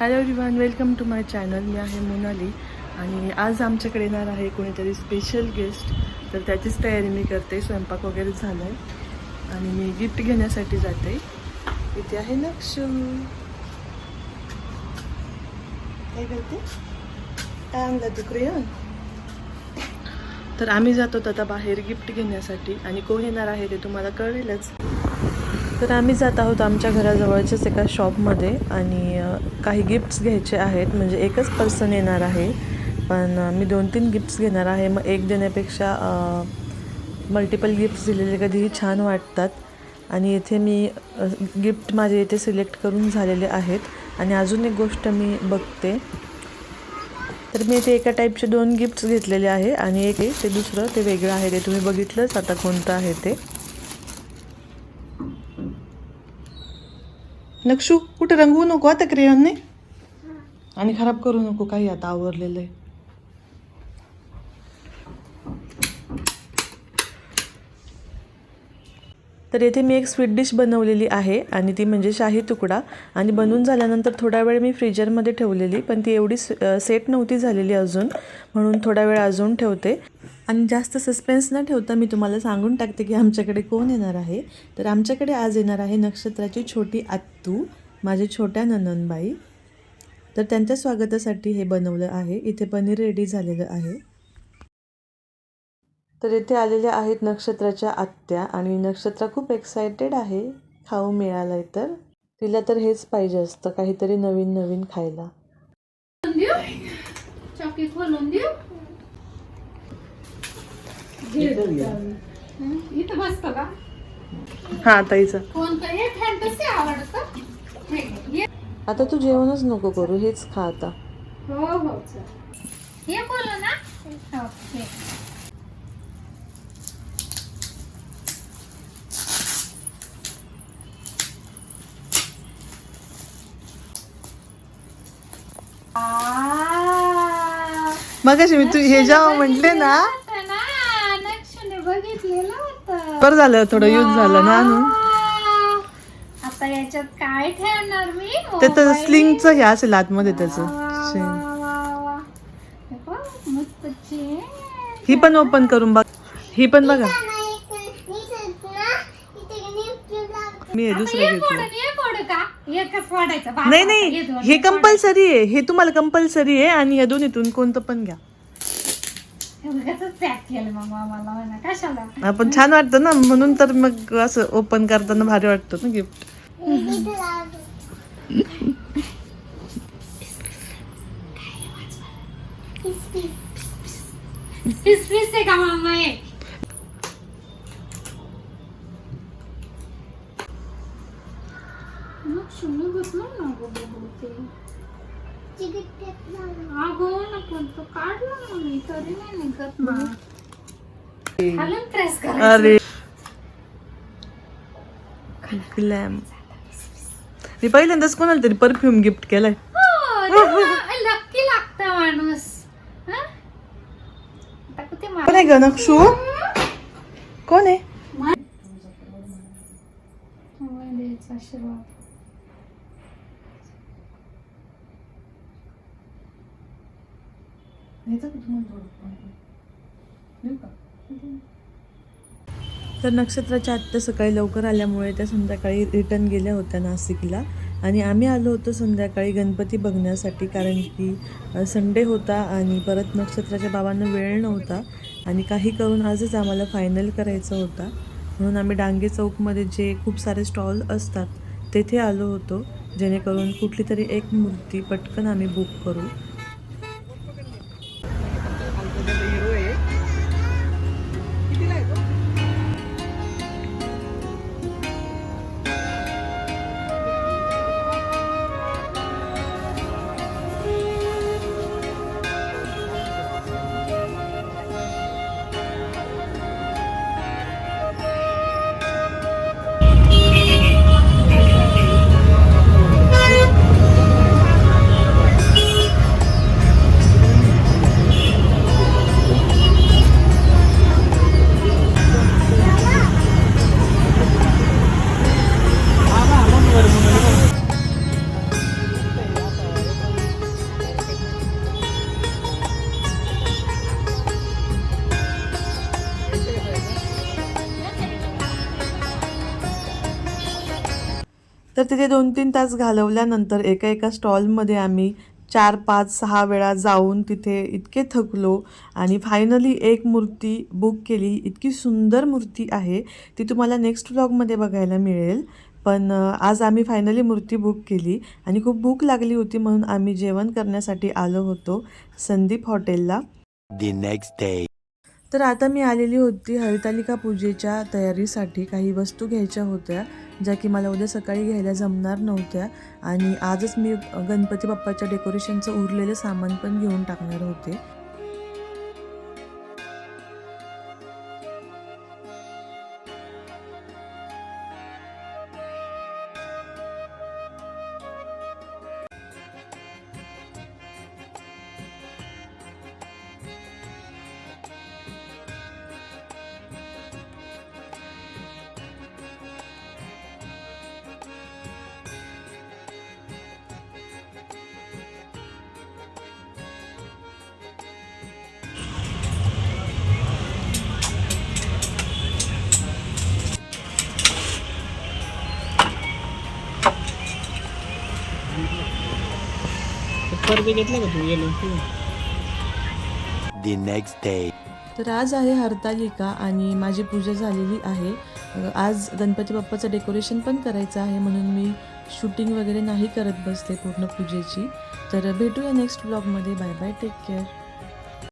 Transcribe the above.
Hello everyone welcome to my channel मी आहे मोनाली आणि आज आमच्याकडे येणार आहे कोणीतरी स्पेशल गेस्ट तर त्याचीच तयारी मी करते स्वयंपाक वगैरे झाला आहे आणि मी गिफ्ट घेण्यासाठी जाते. इथे आहे नक्षू. काय करते? काय आणला तू क्रेयॉन? तर आम्ही जातो आता बाहेर गिफ्ट घेण्यासाठी. आणि कोण येणार आहे ते तुम्हाला कळेलच. तर आम्ही जात आहोत आमच्या घराजवळच्याच एका शॉपमध्ये आणि काही गिफ्ट्स घ्यायचे आहेत. म्हणजे एकच पर्सन येणार आहे. पण मी दोन तीन गिफ्ट्स घेणार आहे. मग एक देण्यापेक्षा मल्टिपल गिफ्ट्स दिलेले कधीही छान वाटतात. आणि येथे मी गिफ्ट माझे इथे सिलेक्ट करून झालेले आहेत. आणि अजून एक गोष्ट मी बघते. तर मी इथे एका टाईपचे दोन गिफ्ट्स घेतलेले आहे. आणि एक ते दुसरं ते वेगळं आहे. ते तुम्ही बघितलंच आता कोणतं आहे ते. नक्षू कुठं रंगवू नको आता क्रेयॉनने? आणि खराब करू नको काही आता आवरलेलं आहे. तर येथे मी एक स्वीट डिश बनवलेली आहे आणि ती म्हणजे शाही तुकडा. आणि बनवून झाल्यानंतर थोडा वेळ मी फ्रीजरमध्ये ठेवलेली पण ती एवढी सेट नव्हती झालेली अजून. म्हणून थोडा वेळ अजून ठेवते. आणि जास्त सस्पेन्स न ठेवता मी तुम्हाला सांगून टाकते की आमच्याकडे कोण येणार आहे. तर आमच्याकडे आज येणार आहे नक्षत्राची छोटी आत्तू माझी छोट्या नननबाई तर त्यांच्या स्वागतासाठी हे बनवलं आहे. इथे पनीर रेडी झालेलं आहे. तर इथे आलेल्या आहेत नक्षत्राच्या आत्या आणि नक्षत्रा खूप एक्सायटेड आहे. खाऊ मिळालंय तर. तिला तर हेच पाहिजे असतं काहीतरी नवीन नवीन खायला. देऊ चॉकी खोलून देऊ हं? इथं बसतो का? हा ताईचं. कोणतं हे फॅन्टसी आवडतं. हे घे, हे. आता तू जेवणच नको करू हेच खा आता. हो हो हे बोल ना. मग मी तू हे जेव्हा म्हटले ना बरं झालं थोडं यूज झालं ना. आता याच्यात काय ठेवणार मी? ते तर. स्लिंगचं हे असेल आतमध्ये त्याचं. हे पण ओपन करून बघ. ही पण बघा. मी हे दुसरं घेतलं? एकच. बाबा, नाही नाही हे. कंपल्सरी आहे. हे तुम्हाला कंपल्सरी आहे आणि या दोन्हीतून कोणतं पण घ्या. हे उगाचच पॅक केलं मग आम्हाला. म्हणा. कशाला? आपण छान वाटतं ना. म्हणून तर मग असं ओपन करताना भारी वाटतं ना गिफ्ट पीस पीस आहे का मामा हे? मी तरी नाही निघत ना. खालून प्रेस अरे. ग्लॅम मी पहिल्यांदाच कोणाला तरी परफ्यूम गिफ्ट केलाय. लक्की लागत माणूस. हं? कोण आहे ग नक्षू? कोण आहे? तर नक्षत्राच्या आत्ता सकाळी लवकर आल्यामुळे त्या संध्याकाळी रिटर्न गेल्या होत्या नाशिकला आणि आम्ही आलो होतो संध्याकाळी गणपती बघण्यासाठी कारण की संडे होता आणि परत नक्षत्राच्या बाबांना वेळ नव्हता आणि काही करून आजच आम्हाला फायनल करायचं होता. म्हणून आम्ही डांगे चौकमध्ये जे खूप सारे स्टॉल असतात तेथे आलो होतो जेणेकरून कुठली तरी एक मूर्ती पटकन आम्ही बुक करू. तर तिथे दोन तीन तास घालवल्यानंतर एका एका स्टॉलमध्ये आम्ही चार पाच सहा वेळा जाऊन तिथे इतके थकलो आणि फायनली एक मूर्ती बुक केली. इतकी सुंदर मूर्ती आहे. ती तुम्हाला नेक्स्ट व्लॉगमध्ये बघायला मिळेल. पण आज आम्ही फायनली मूर्ती बुक केली आणि खूप भूक लागली होती म्हणून आम्ही जेवण करण्यासाठी आलो होतो संदीप हॉटेलला. The नेक्स्ट डे तर आता मी आलेली होती हरितालिका पूजेच्या तयारीसाठी. काही वस्तू घ्यायच्या होत्या ज्या की मला उद्या सकाळी घ्यायला जमणार नव्हत्या. आणि आजच मी गणपती बाप्पाच्या डेकोरेशनचं उरलेलं सामान पण घेऊन टाकणार होते. कर्ज घेतलं का तू गेलो The next day. तर आज आहे हरतालिका आणि माझी पूजा झालेली आहे. आज गणपती बाप्पाचं डेकोरेशन पण करायचं आहे म्हणून मी शूटिंग वगैरे नाही करत बसते पूर्ण पूजेची. तर भेटूया नेक्स्ट ब्लॉगमध्ये बाय बाय टेक केअर